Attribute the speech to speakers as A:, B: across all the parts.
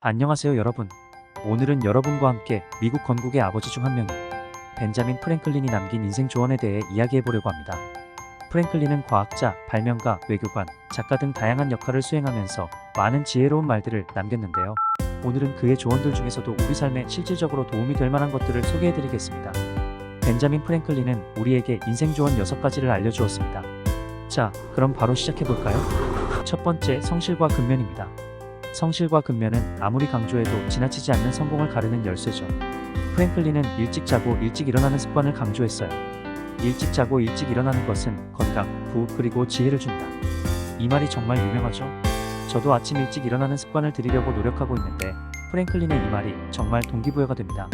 A: 안녕하세요 여러분. 오늘은 여러분과 함께 미국 건국의 아버지 중 한 명인 벤자민 프랭클린이 남긴 인생 조언에 대해 이야기해 보려고 합니다. 프랭클린은 과학자, 발명가, 외교관, 작가 등 다양한 역할을 수행하면서 많은 지혜로운 말들을 남겼는데요. 오늘은 그의 조언들 중에서도 우리 삶에 실질적으로 도움이 될 만한 것들을 소개해 드리겠습니다. 벤자민 프랭클린은 우리에게 인생 조언 6가지를 알려주었습니다. 자, 그럼 바로 시작해 볼까요? 첫 번째, 성실과 근면입니다. 성실과 근면은 아무리 강조해도 지나치지 않는 성공을 가르는 열쇠죠. 프랭클린은 일찍 자고 일찍 일어나는 습관을 강조했어요. 일찍 자고 일찍 일어나는 것은 건강, 부, 그리고 지혜를 준다. 이 말이 정말 유명하죠? 저도 아침 일찍 일어나는 습관을 들이려고 노력하고 있는데 프랭클린의 이 말이 정말 동기부여가 됩니다.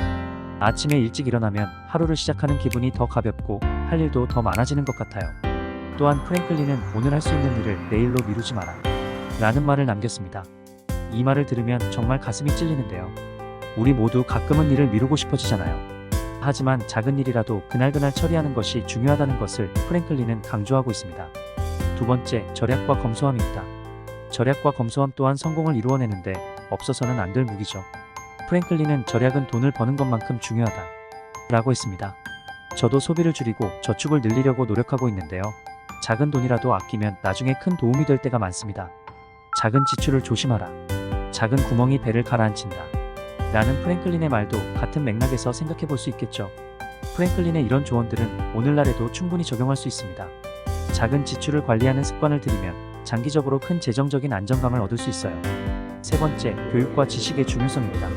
A: 아침에 일찍 일어나면 하루를 시작하는 기분이 더 가볍고 할 일도 더 많아지는 것 같아요. 또한 프랭클린은 오늘 할 수 있는 일을 내일로 미루지 마라. 라는 말을 남겼습니다. 이 말을 들으면 정말 가슴이 찔리는데요. 우리 모두 가끔은 일을 미루고 싶어지잖아요. 하지만 작은 일이라도 그날그날 처리하는 것이 중요하다는 것을 프랭클린은 강조하고 있습니다. 두 번째, 절약과 검소함입니다. 절약과 검소함 또한 성공을 이루어내는데 없어서는 안 될 무기죠. 프랭클린은 절약은 돈을 버는 것만큼 중요하다. 라고 했습니다. 저도 소비를 줄이고 저축을 늘리려고 노력하고 있는데요. 작은 돈이라도 아끼면 나중에 큰 도움이 될 때가 많습니다. 작은 지출을 조심하라. 작은 구멍이 배를 가라앉힌다. 라는 프랭클린의 말도 같은 맥락에서 생각해 볼 수 있겠죠. 프랭클린의 이런 조언들은 오늘날에도 충분히 적용할 수 있습니다. 작은 지출을 관리하는 습관을 들이면 장기적으로 큰 재정적인 안정감을 얻을 수 있어요. 세 번째, 교육과 지식의 중요성입니다.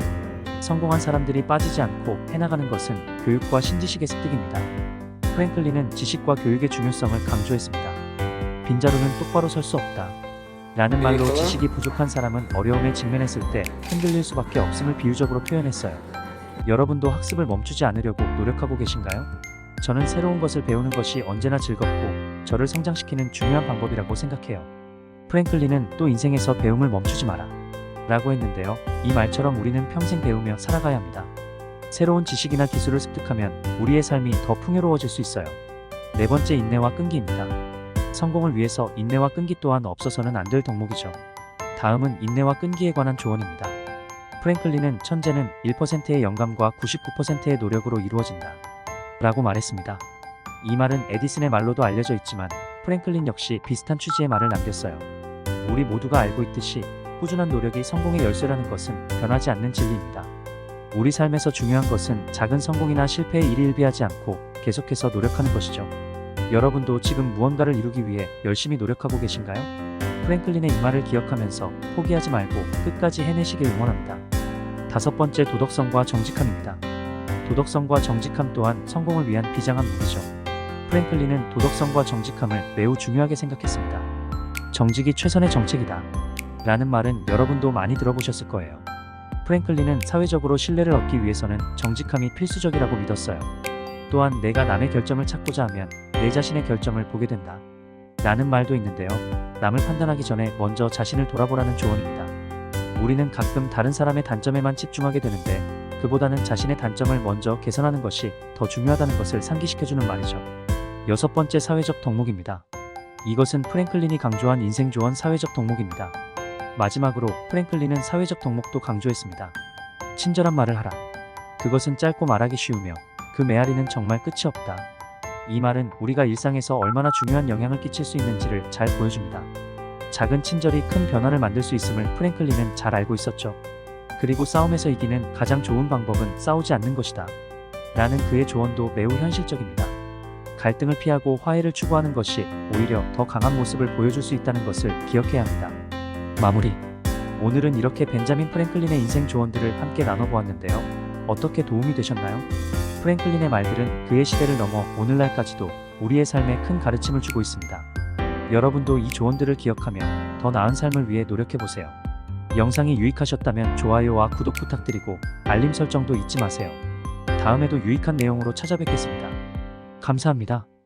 A: 성공한 사람들이 빠지지 않고 해나가는 것은 교육과 신지식의 습득입니다. 프랭클린은 지식과 교육의 중요성을 강조했습니다. 빈자루는 똑바로 설 수 없다. 라는 말로 지식이 부족한 사람은 어려움에 직면했을 때 흔들릴 수밖에 없음을 비유적으로 표현했어요. 여러분도 학습을 멈추지 않으려고 노력하고 계신가요? 저는 새로운 것을 배우는 것이 언제나 즐겁고 저를 성장시키는 중요한 방법이라고 생각해요. 프랭클린은 또 인생에서 배움을 멈추지 마라. 라고 했는데요. 이 말처럼 우리는 평생 배우며 살아가야 합니다. 새로운 지식이나 기술을 습득하면 우리의 삶이 더 풍요로워질 수 있어요. 네 번째 인내와 끈기입니다. 성공을 위해서 인내와 끈기 또한 없어서는 안 될 덕목이죠. 다음은 인내와 끈기에 관한 조언입니다. 프랭클린은 천재는 1%의 영감과 99%의 노력으로 이루어진다. 라고 말했습니다. 이 말은 에디슨의 말로도 알려져 있지만 프랭클린 역시 비슷한 취지의 말을 남겼어요. 우리 모두가 알고 있듯이 꾸준한 노력이 성공의 열쇠라는 것은 변하지 않는 진리입니다. 우리 삶에서 중요한 것은 작은 성공이나 실패에 일희일비하지 않고 계속해서 노력하는 것이죠. 여러분도 지금 무언가를 이루기 위해 열심히 노력하고 계신가요? 프랭클린의 이 말을 기억하면서 포기하지 말고 끝까지 해내시길 응원합니다. 다섯 번째 도덕성과 정직함입니다. 도덕성과 정직함 또한 성공을 위한 비장한 무기죠. 프랭클린은 도덕성과 정직함을 매우 중요하게 생각했습니다. 정직이 최선의 정책이다. 라는 말은 여러분도 많이 들어보셨을 거예요. 프랭클린은 사회적으로 신뢰를 얻기 위해서는 정직함이 필수적이라고 믿었어요. 또한 내가 남의 결점을 찾고자 하면 내 자신의 결점을 보게 된다. 라는 말도 있는데요. 남을 판단하기 전에 먼저 자신을 돌아보라는 조언입니다. 우리는 가끔 다른 사람의 단점에만 집중하게 되는데 그보다는 자신의 단점을 먼저 개선하는 것이 더 중요하다는 것을 상기시켜주는 말이죠. 여섯 번째 사회적 덕목입니다. 이것은 프랭클린이 강조한 인생 조언 사회적 덕목입니다. 마지막으로 프랭클린은 사회적 덕목도 강조했습니다. 친절한 말을 하라. 그것은 짧고 말하기 쉬우며 그 메아리는 정말 끝이 없다. 이 말은 우리가 일상에서 얼마나 중요한 영향을 끼칠 수 있는지를 잘 보여줍니다. 작은 친절이 큰 변화를 만들 수 있음을 프랭클린은 잘 알고 있었죠. 그리고 싸움에서 이기는 가장 좋은 방법은 싸우지 않는 것이다. 라는 그의 조언도 매우 현실적입니다. 갈등을 피하고 화해를 추구하는 것이 오히려 더 강한 모습을 보여줄 수 있다는 것을 기억해야 합니다. 마무리. 오늘은 이렇게 벤자민 프랭클린의 인생 조언들을 함께 나눠보았는데요. 어떻게 도움이 되셨나요? 프랭클린의 말들은 그의 시대를 넘어 오늘날까지도 우리의 삶에 큰 가르침을 주고 있습니다. 여러분도 이 조언들을 기억하며 더 나은 삶을 위해 노력해보세요. 영상이 유익하셨다면 좋아요와 구독 부탁드리고 알림 설정도 잊지 마세요. 다음에도 유익한 내용으로 찾아뵙겠습니다. 감사합니다.